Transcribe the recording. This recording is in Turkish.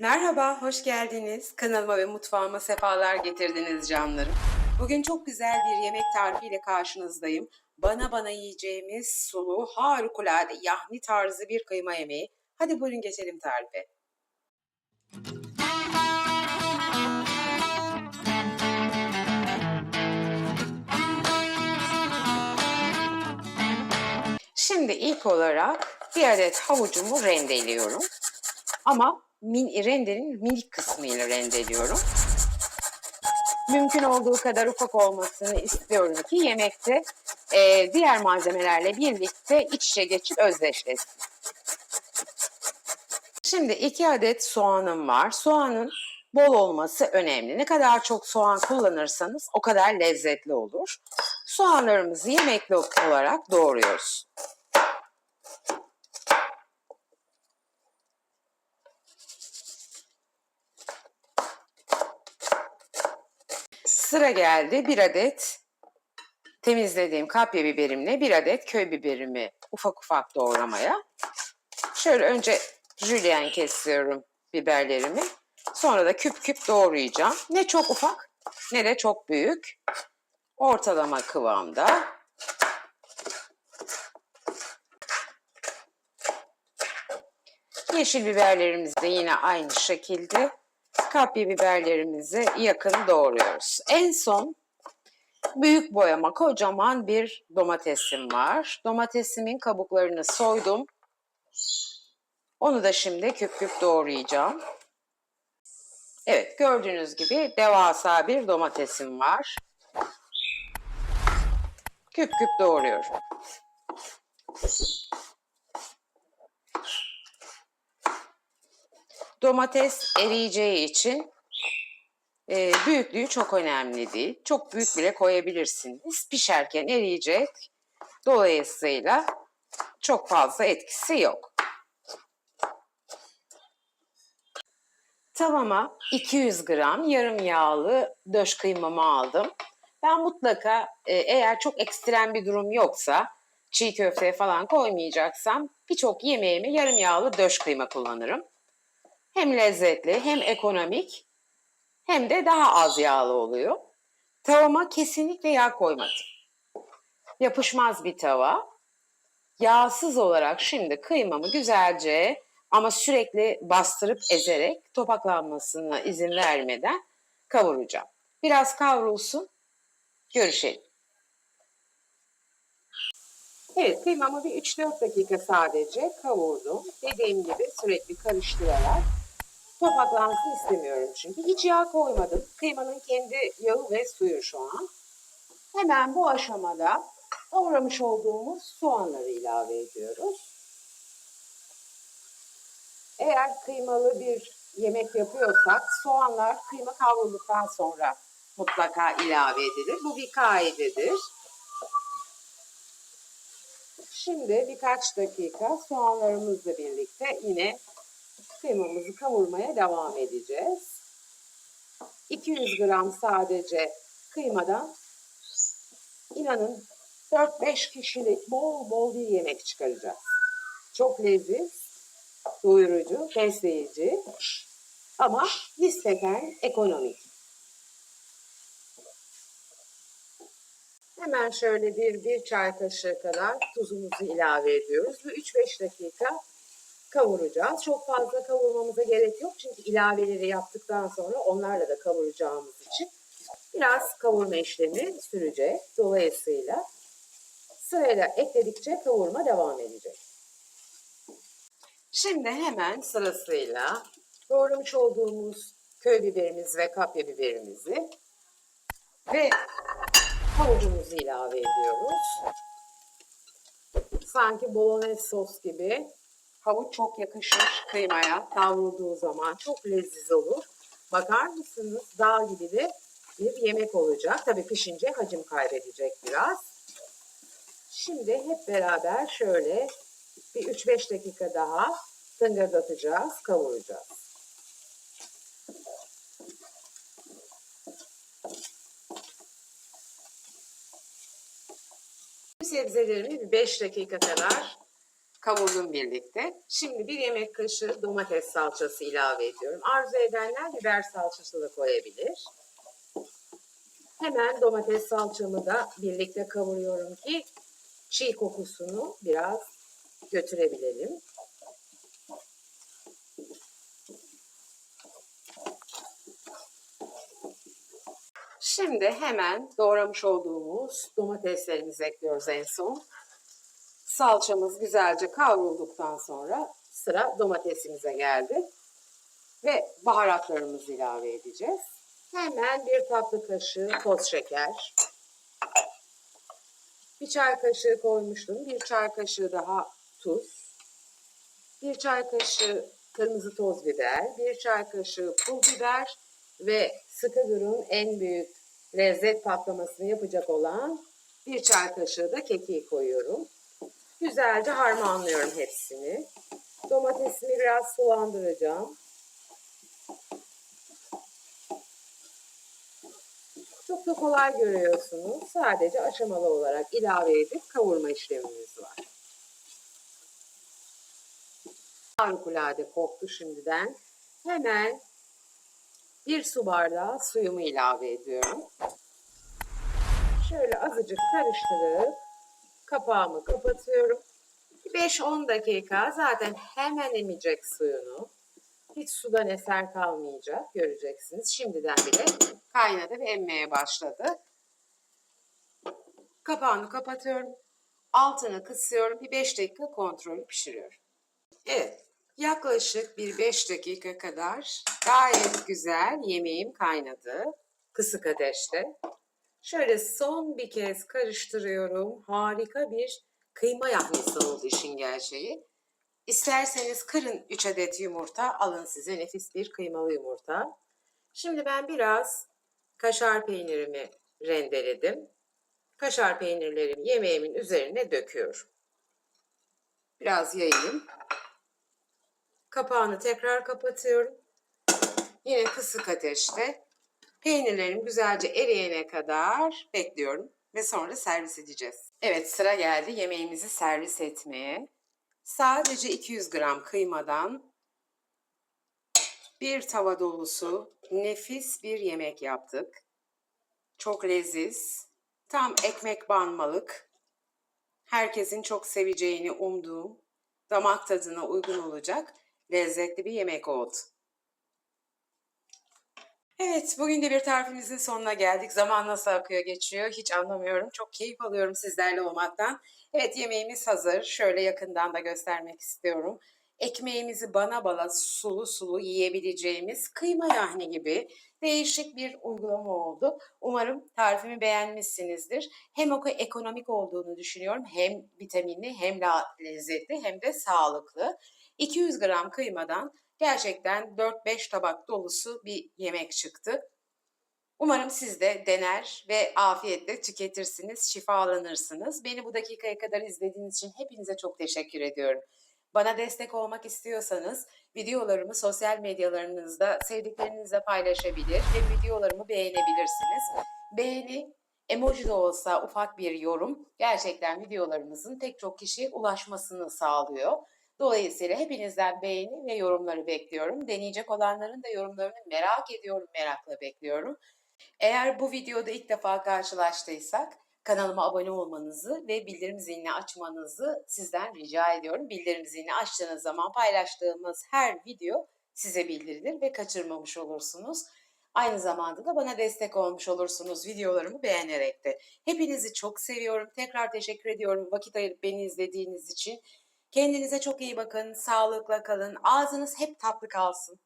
Merhaba, hoş geldiniz. Kanalıma ve mutfağıma sefalar getirdiniz canlarım. Bugün çok güzel bir yemek tarifiyle karşınızdayım. Bana bana yiyeceğimiz sulu, harikulade yahni tarzı bir kıyma yemeği. Hadi buyurun geçelim tarife. Şimdi ilk olarak bir adet havucumu rendeliyorum. Ama min, rendenin minik kısmıyla rendeliyorum. Mümkün olduğu kadar ufak olmasını istiyorum ki yemekte e, diğer malzemelerle birlikte iç içe geçip özdeşleşsin. Şimdi iki adet soğanım var. Soğanın bol olması önemli. Ne kadar çok soğan kullanırsanız o kadar lezzetli olur. Soğanlarımızı yemekli olarak doğruyoruz. Sıra geldi bir adet temizlediğim kapya biberimle bir adet köy biberimi ufak ufak doğramaya. Şöyle önce jülyen kesiyorum biberlerimi. Sonra da küp küp doğrayacağım. Ne çok ufak ne de çok büyük. Ortalama kıvamda. Yeşil biberlerimiz de yine aynı şekilde kapya biberlerimizi yakın doğruyoruz. En son büyük boyama kocaman bir domatesim var. Domatesimin kabuklarını soydum. Onu da şimdi küp küp doğrayacağım. Evet gördüğünüz gibi devasa bir domatesim var. Küp küp doğruyorum. Domates eriyeceği için e, büyüklüğü çok önemli değil. Çok büyük bile koyabilirsiniz. Pişerken eriyecek. Dolayısıyla çok fazla etkisi yok. Tavama 200 gram yarım yağlı döş kıymamı aldım. Ben mutlaka e, eğer çok ekstrem bir durum yoksa çiğ köfte falan koymayacaksam birçok yemeğime yarım yağlı döş kıyma kullanırım. Hem lezzetli hem ekonomik hem de daha az yağlı oluyor. Tavama kesinlikle yağ koymadım. Yapışmaz bir tava. Yağsız olarak şimdi kıymamı güzelce ama sürekli bastırıp ezerek topaklanmasına izin vermeden kavuracağım. Biraz kavrulsun. Görüşelim. Evet kıymamı bir 3-4 dakika sadece kavurdum. Dediğim gibi sürekli karıştırarak topaklansın istemiyorum çünkü. Hiç yağ koymadım. Kıymanın kendi yağı ve suyu şu an. Hemen bu aşamada doğramış olduğumuz soğanları ilave ediyoruz. Eğer kıymalı bir yemek yapıyorsak soğanlar kıyma kavrulduktan sonra mutlaka ilave edilir. Bu bir kaidedir. Şimdi birkaç dakika soğanlarımızla birlikte yine kıymamızı kavurmaya devam edeceğiz. 200 gram sadece kıymadan inanın 4-5 kişilik bol bol bir yemek çıkaracağız. Çok leziz, doyurucu, besleyici ama nispeten ekonomik. Hemen şöyle bir, bir çay kaşığı kadar tuzumuzu ilave ediyoruz. Ve 3-5 dakika kavuracağız. Çok fazla kavurmamıza gerek yok. Çünkü ilaveleri yaptıktan sonra onlarla da kavuracağımız için biraz kavurma işlemi sürecek. Dolayısıyla sırayla ekledikçe kavurma devam edecek. Şimdi hemen sırasıyla doğramış olduğumuz köy biberimiz ve kapya biberimizi ve havucumuzu ilave ediyoruz. Sanki bolognese sos gibi havuç çok yakışır kıymaya kavrulduğu zaman çok leziz olur. Bakar mısınız dağ gibi de bir yemek olacak. Tabii pişince hacim kaybedecek biraz. Şimdi hep beraber şöyle bir 3-5 dakika daha tıngırdatacağız, kavuracağız. Sebzelerimi bir 5 dakika kadar Kavurdum birlikte. Şimdi bir yemek kaşığı domates salçası ilave ediyorum. Arzu edenler biber salçası da koyabilir. Hemen domates salçamı da birlikte kavuruyorum ki çiğ kokusunu biraz götürebilelim. Şimdi hemen doğramış olduğumuz domateslerimizi ekliyoruz en son. Salçamız güzelce kavrulduktan sonra sıra domatesimize geldi. Ve baharatlarımızı ilave edeceğiz. Hemen bir tatlı kaşığı toz şeker. Bir çay kaşığı koymuştum. Bir çay kaşığı daha tuz. Bir çay kaşığı kırmızı toz biber. Bir çay kaşığı pul biber. Ve sıkı durun en büyük lezzet patlamasını yapacak olan bir çay kaşığı da kekik koyuyorum. Güzelce harmanlıyorum hepsini. Domatesimi biraz sulandıracağım. Çok da kolay görüyorsunuz. Sadece aşamalı olarak ilave edip kavurma işlemimiz var. Harikulade koktu şimdiden. Hemen bir su bardağı suyumu ilave ediyorum. Şöyle azıcık karıştırıp kapağımı kapatıyorum. 5-10 dakika zaten hemen emecek suyunu. Hiç sudan eser kalmayacak göreceksiniz. Şimdiden bile kaynadı ve emmeye başladı. Kapağını kapatıyorum. Altını kısıyorum. Bir 5 dakika kontrollü pişiriyorum. Evet. Yaklaşık bir 5 dakika kadar gayet güzel yemeğim kaynadı. Kısık ateşte. Şöyle son bir kez karıştırıyorum. Harika bir kıyma yahnisi oldu işin gerçeği. İsterseniz kırın 3 adet yumurta, alın size nefis bir kıymalı yumurta. Şimdi ben biraz kaşar peynirimi rendeledim. Kaşar peynirlerimi yemeğimin üzerine döküyorum. Biraz yayayım. Kapağını tekrar kapatıyorum. Yine kısık ateşte peynirlerim güzelce eriyene kadar bekliyorum ve sonra servis edeceğiz. Evet sıra geldi yemeğimizi servis etmeye. Sadece 200 gram kıymadan bir tava dolusu nefis bir yemek yaptık. Çok leziz, tam ekmek banmalık, herkesin çok seveceğini umduğum, damak tadına uygun olacak lezzetli bir yemek oldu. Evet, bugün de bir tarifimizin sonuna geldik. Zaman nasıl akıyor geçiyor hiç anlamıyorum. Çok keyif alıyorum sizlerle olmaktan. Evet, yemeğimiz hazır. Şöyle yakından da göstermek istiyorum. Ekmeğimizi bana bana sulu sulu yiyebileceğimiz kıyma yahni gibi değişik bir uygulama oldu. Umarım tarifimi beğenmişsinizdir. Hem o ekonomik olduğunu düşünüyorum. Hem vitaminli hem lezzetli hem de sağlıklı. 200 gram kıymadan gerçekten 4-5 tabak dolusu bir yemek çıktı. Umarım siz de dener ve afiyetle tüketirsiniz, şifalanırsınız. Beni bu dakikaya kadar izlediğiniz için hepinize çok teşekkür ediyorum. Bana destek olmak istiyorsanız videolarımı sosyal medyalarınızda sevdiklerinizle paylaşabilir ve videolarımı beğenebilirsiniz. Beğeni, emoji de olsa ufak bir yorum gerçekten videolarımızın tek çok kişiye ulaşmasını sağlıyor. Dolayısıyla hepinizden beğeni ve yorumları bekliyorum. Deneyecek olanların da yorumlarını merak ediyorum, merakla bekliyorum. Eğer bu videoda ilk defa karşılaştıysak kanalıma abone olmanızı ve bildirim zilini açmanızı sizden rica ediyorum. Bildirim zilini açtığınız zaman paylaştığımız her video size bildirilir ve kaçırmamış olursunuz. Aynı zamanda da bana destek olmuş olursunuz videolarımı beğenerek de. Hepinizi çok seviyorum. Tekrar teşekkür ediyorum vakit ayırıp beni izlediğiniz için. Kendinize çok iyi bakın, sağlıkla kalın, ağzınız hep tatlı kalsın.